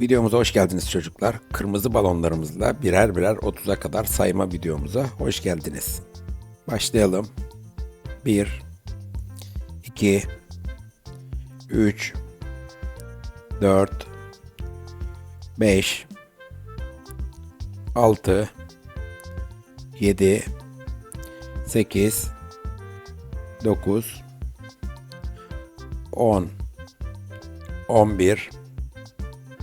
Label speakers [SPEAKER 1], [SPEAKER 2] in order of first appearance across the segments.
[SPEAKER 1] Videomuza hoş geldiniz çocuklar. Kırmızı balonlarımızla birer birer 30'a kadar sayma videomuza hoş geldiniz. Başlayalım. 1 2 3 4 5 6 7 8 9 10 11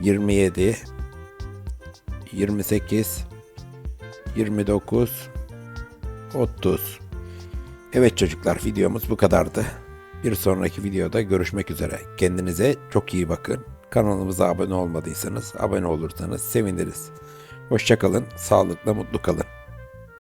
[SPEAKER 1] 27 28 29 30 Evet çocuklar videomuz bu kadardı. Bir sonraki videoda görüşmek üzere. Kendinize çok iyi bakın. Kanalımıza abone olmadıysanız abone olursanız seviniriz. Hoşçakalın, sağlıkla mutlu kalın.